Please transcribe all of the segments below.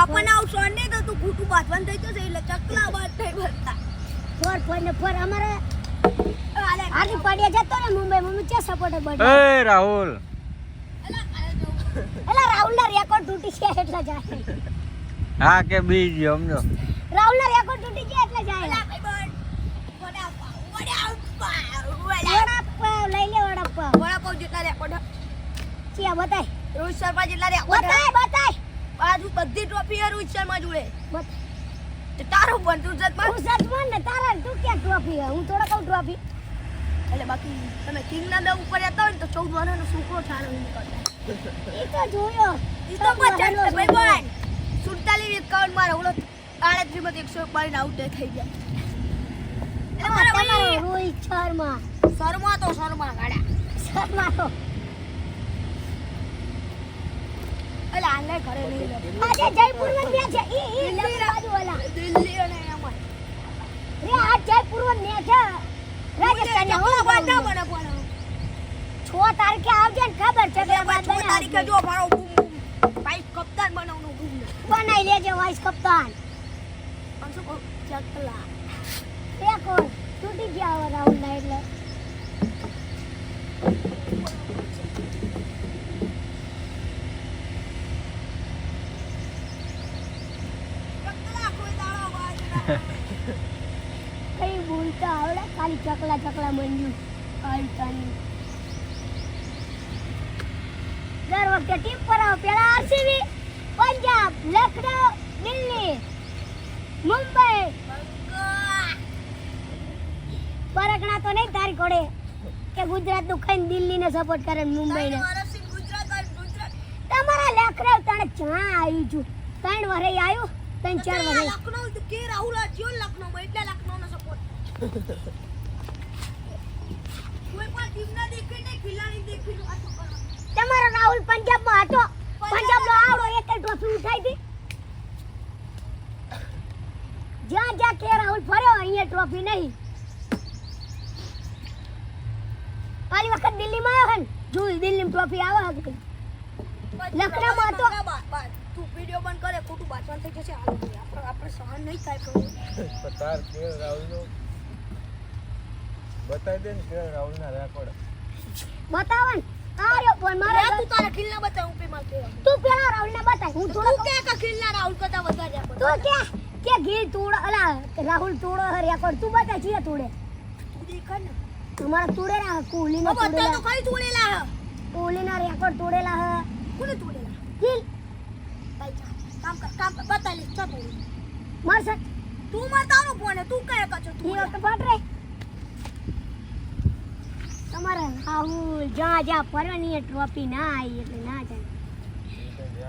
આપણને આવું સોન નહીં તો તું ખોટું બાંધવાનું થઈ જશે એટલે ચકલા બાદ થઈ ને અમારે આથી પડ્યા જતો ને મુંબઈ મમ્મી ચા સપોર્ટ બડ એ રાહુલ. એલા રાહુલ ના રેકોર્ડ તૂટી છે એટલે જાય. હા કે બીજી સમજો. રાહુલ ના રેકોર્ડ તૂટી છે એટલે જાય. વડાપાવ લઈ લે વડાપાવ. વડાપાવ જેટલા રેકોર્ડ છે બતાય. રોહિત શર્મા જેટલા રેકોર્ડ બતાય બતાય બાજુ બધી ટ્રોફી રોહિત શર્મા જોડે. તો તારું પણ તું જત હું સચવાન ને તારા તું ક્યાં ટ્રોફી હે? હું થોડા કહું ટ્રોફી એટલે બાકી તમે કિંગના બે ઉપર હતા ને તો ચૌદ વર્ષનો છોકરો છાનો નીકળતા એ તો જોયો. ઈ તો પચાસ ભાઈ બોલ સુડતાલીસ એકાવન મારે ઓલો આડત્રીસમાંથી એકસો બાવીસ આઉટ થઈ ગયા. રોહિત શર્મા. શર્મા તો શર્મા ગાડા શર્મા તો. આને ઘરે નહીં રહે. આજે જયપુરમાં છે. ઈ ઈ બાજુ વાલા દિલ્હી અને એમાં. રે આ જયપુરમાં છે. રાજસ્થાન ને બાંધા મને પણ 6 તારીખે આવજે ને ખબર છે કે બાદ છ તારીખે જો મારો બૂમ ભાઈ કપ્તાન બનાવનું બૂમ બનાઈ લેજે વાઇસ કપ્તાન. પણ શું ચકલા તે કોણ? તૂટી ગયા રાહુલ ના એટલે ચકલા કોઈ દાડો બાજ કઈ બોલતા આવડે ખાલી ચકલા ચકલા બન્યું. અલ્ટાની દર વખતે ટીમ પર આવો પેલા આરસીબી પંજાબ લખનઉ દિલ્હી મુંબઈ. પરકણા તો નહીં તારી કોડે કે ગુજરાતનું ખાઈને દિલ્હી ને સપોર્ટ કરે મુંબઈ ને તમારા લખનઉ તને ચા આવ્યું છું? ત્રણ વરે આવ્યું? ત્રણ ચાર વરે લખનઉ કે રાહુલ જ્યો લખનઉ એટલે લખનઉ નો સપોર્ટ કોઈ પણ ટીમ ના દેખે નહીં ખિલાડી દેખી લો આ તો કરો તમારો રાહુલ પંજાબમાં હતો. પંજાબ નો આવડો એક ટ્રોફી ઉઠાઈ હતી. જ્યાં જ્યાં કે રાહુલ ફર્યો અહીંયા ટ્રોફી નહીં. પાલી વખત દિલ્હીમાં આવ્યો હે ને જોઈ દિલ્હી ટ્રોફી આવે હતી લખનઉમાં તો- બા- બા- તું વિડિયો બંધ કરે ખોટું બાચવાન થઈ જશે. આપણે આપણે સહન નહીં થાય પણ તાર કે રાહુલ બતાવી દે ને કે રાહુલ ના રેકોર્ડ. બતાવન. આર્યો પણ મારે તું તારા ખિલ્લા બતાવ હું પેમાં કે તું પેલા રાહુલ ને બતાય હું થોડો તું કે કે ખિલ્લા રાહુલ કરતા વધારે તું કે કે ગીર તોડ અલા રાહુલ તોડો હે રેકોર્ડ. તું બતા જીએ તોડે? તું દેખ ને. તમારા તોડેલા હે, કોહલી ના ના બતા તો કઈ તોડેલા હે. કોહલી ના રેકોર્ડ તોડેલા હે. કોને તોડેલા? ગીલ. ભાઈ કામ કર કામ કર. બતા લે ચા ભાઈ મારસક તું માર તારો ફોન તું કયા કચો તું તો તો પાટરે જ્યાં જ્યાં ટ્રોફી ના આવી એટલે ના જાય જ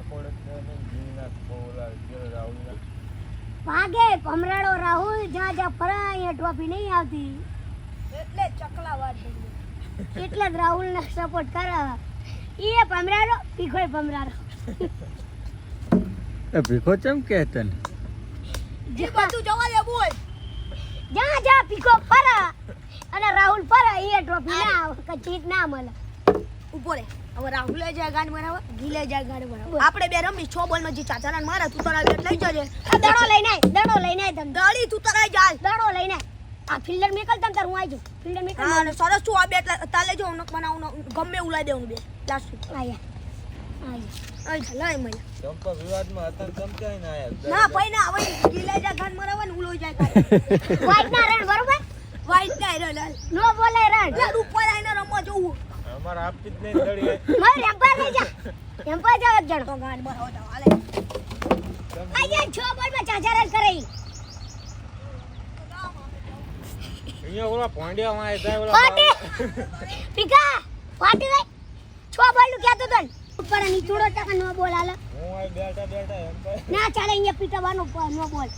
ભાગે કમરાડો રાહુલ જ્યાં જ્યાં ફરવા અહીંયા ટ્રોફી નહીં આવતી. એટલે ચકલા વાત એટલે જ રાહુલ ને સપોર્ટ કરે એ ભમરાડો પીખોય ભમરાડો. એ ભીખો ચમ કે તને? એ બધું જવા દે હોય જ્યાં જ્યાં પીખો ફરા અને રાહુલ ફરા એ ટ્રોફી ના આવે કે જીત ના મળે ઊભો રે. હવે રાહુલે જાય ગાંડ બનાવે ગીલે જાય ગાંડ બનાવે. આપણે બે રમી છ બોલમાં જીતા ના મારા તું તારા બેટ લઈ જજે. દડો લઈને આય દડો લઈને આય દડી ગાડી તું તારા જાય. દડો લઈને આ ફિલ્ડર મેકલ તમ તાર હું આવી જાઉં. ફિલ્ડર મેકલ હા અને સરસ છું આ બેટ તાલે જો નક બનાવું ગમે ઉલાઈ દેવું બે. લાસ્ટ આયા આયા. લઈ મય ચંપા વિવાદમાં હતા ને ચમચાઈ ને આયા ના ભાઈ ના હવે ગીલે જાય ગાંડ મરાવે ને ઉલો જાય ગાંડ વાઈટ ના રણ બરોબર? વાઈટ ના રે લાલ. નો બોલે રન લાલ ઉપર આઈને રમો જવું. અમાર આપતી જ નહીં દડી મારે એમ્પાયર લઈ જા. એમ્પાયર જાવ એક જણ. તો ગાંડ મરાવો જાવ હાલે. આયા છ બોલમાં ચાચા રન કરે અહીંયા ઓલા પોંડિયા માં જાય ઓલા પાટી પીકા પાટી ભાઈ. છ બોલનું કહેતો તો. ઉપરની થોડો ટકા નો બોલ હાલે. હું આ બેટા બેટા એમ ભાઈ ના ચાલે અહીંયા પીટાવાનો નો બોલ.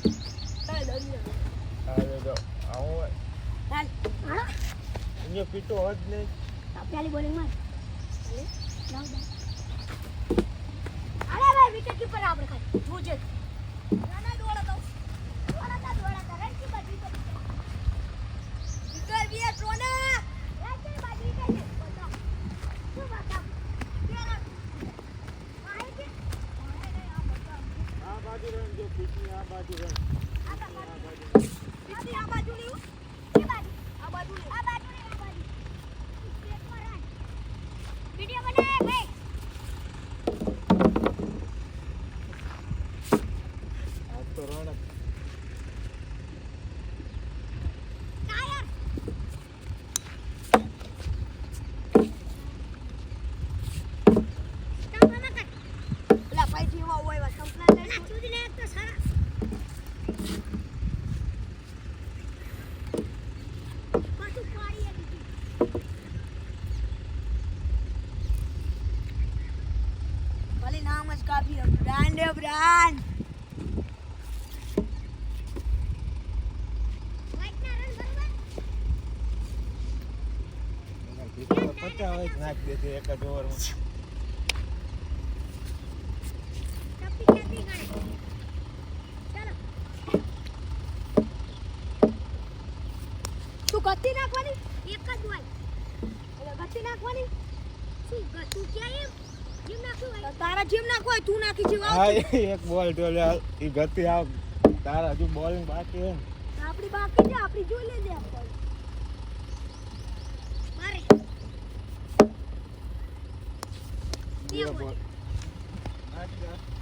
અરે જો આવું હાલ હાલો. અહીંયા પીટો હોત નહીં. પેલી બોલિંગમાં અરે ભાઈ વિકેટ કીપર આપણે ખાલી. જોજે ના ના દોડા તો દોડાતા દોડાતા રન કીપર વિકેટ વિકર બી ટ્રોના રન. કીપર વિકેટ બતાવ શું બતાવ કેરા માહિતી પીટની આ બાજુ રન. આ બાજુ. પીછી આ બાજુ લીધું વીડિયો બનાય ભાઈ આ તો રોનક. ટાયર સ્ટમ્પ આમાં કર પેલા પૈથી એમાં હોય એવા સંપલા લઈ ના ચૂડીને એક તો સારા પાછું પાડીએ બીજું ખાલી નામ જ કાફી બરોબર એના પચાસ હોય દેશે એક જ ઓવરમાં. ગતિ નાખવાની? એક જ હોય. ગતિ નાખવાની? શું તું ક્યાં એમ? તારા જેમ નાખો તું નાખી હા એક બોલ ગતિ તારા હજુ બોલિંગ બાકી હે ને. બાકી છે આપણી જોઈ લેજે આપણે મારે.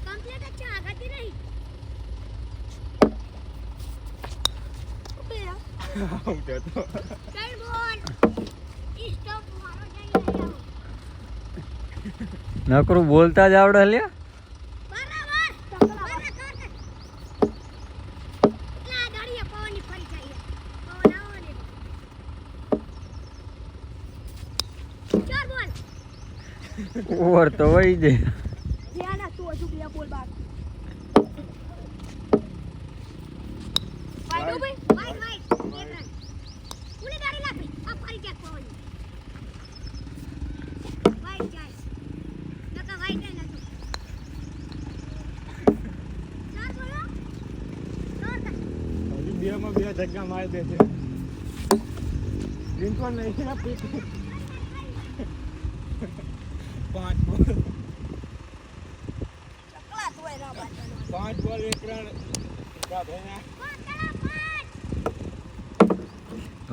કમ્પ્લીટ છે આઘાતી. ચાલ બોલ. ઈ સ્ટોપ મારો. રહ્યો નકરું બોલતા જ આવડે લ્યા. બરાબર ટકલા બરાબર કર ભાઈ. ભાઈ. ભાઈ ભાઈ ભાઈ ભાઈ ભાઈ ભાઈ ભાઈ ભાઈ ભાઈ ઓવર તો વહી જાય ધ્યાન રાખ તું હજુ બે બોલ બાકી ફાયદો ભાઈ વાઈટ વાઈટ એક રન ઉલી ગાડી લાગી આ ફરી જાય પવન વાઈટ જાય નકા વાઈટ નતું ચાર બોલો ચાર કર હજુ બે ધક્કા મારી દે છે પણ નહીં પાંચ બોલ પાંચ બોલ. એક રન કા ભાઈ પાંચ ચલા પાંચ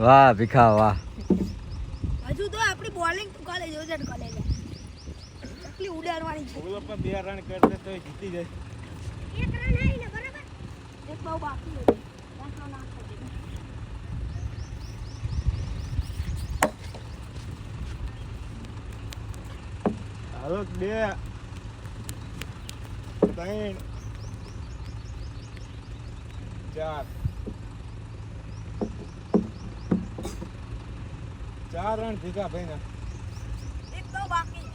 વાહ ભીખા વાહ. હજુ તો આપણી બોલિંગ તું કોલેજ જોજે ને કોલેજ ચકલી ઉડાડવાની છે. બોલો પણ બે રન કરતે તો જીતી જાય. એક રન આવીને બરાબર? એક બહુ બાકી છે પાંચનો નામ કરી દે. હાલો બે ત્રણ ચાર. ચાર રન ભીગા ભાઈ ના એક બાકી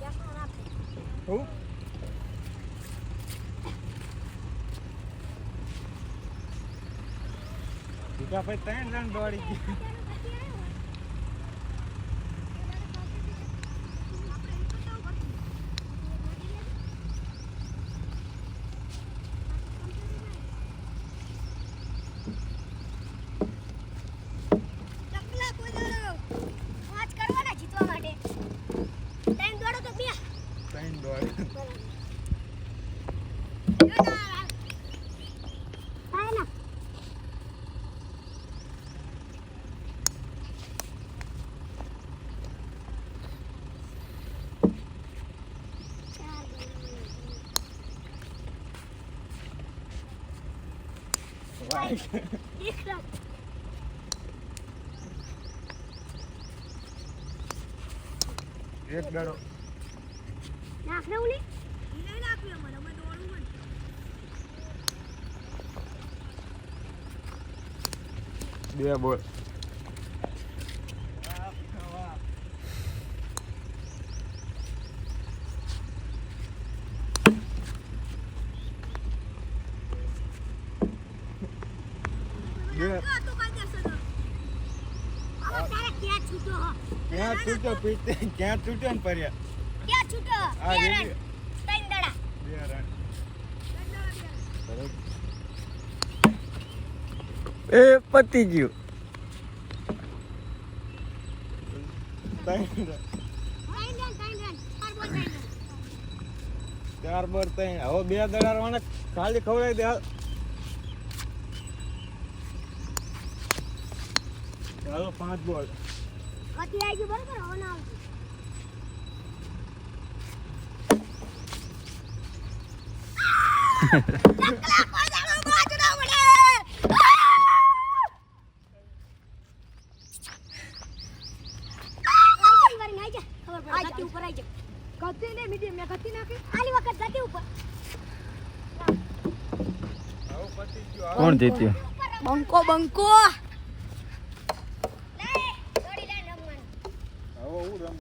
ભીગા ભાઈ ત્રણ રન દોડી ગયા ચકલા કોઈ દોડો પાંચ કરવાના જીતવા માટે ટાઈમ દોડો તો બે ત્રણ દોડી એક દાડો નાખને ઉલી નહીં નાખ્યું મને અમે દોડવું ને બે બોલ. ક્યાં છૂટો છૂટ્યો પીતે ક્યાં છૂટ્યો ને પર્યા એ પતી ગયું. ચાર બોર ત્રણ હવે બે દડા મને ખાલી ખવડાવી દે ચાલો પાંચ બોર કતી આવી ગયું બરાબર? હવે આવશે કોણ જીત્યું? બંકો બંકો.